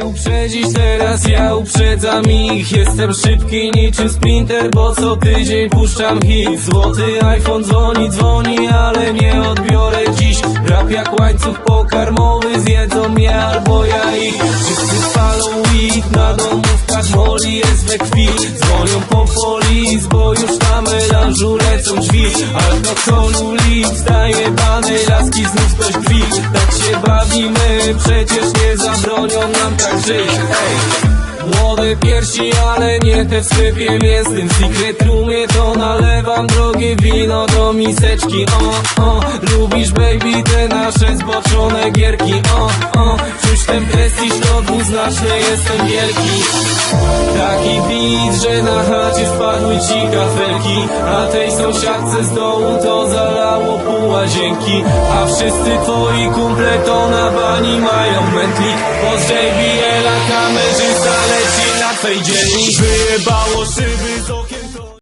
mnie uprzedzić teraz ja uprzedzam ich. Jestem szybki niczym sprinter, bo co tydzień puszczam hit. Złoty iPhone dzwoni, dzwoni, ale nie odbiorę dziś. Rap jak łańcuch pokarmowy, zjedzą mnie albo ja ich. Wszyscy palą ich na domówkach, moli jest we krwi Dzwonią po polis, bo już na melanżu lecą drzwi. Alkoholu lit, zdaje bany, laski znów ktoś drzwi Tak się bawimy, przecież nie żyć. Ej! Młode piersi, ale nie te w sklepie mięsnym Secret roomie to nalewam drogie wino do miseczki. O, o, lubisz baby te nasze zboczone gierki. O, o, czuć ten prestiż to dwuznaczny jestem wielki. Taki beat, że na chacie wpadły ci kafelki A tej sąsiadce z dołu to zalało pół łazienki A wszyscy twoi kumple to na bani mają mętlik Bo kamerzysta leci na twej dzielni Wyjebało szyby z okna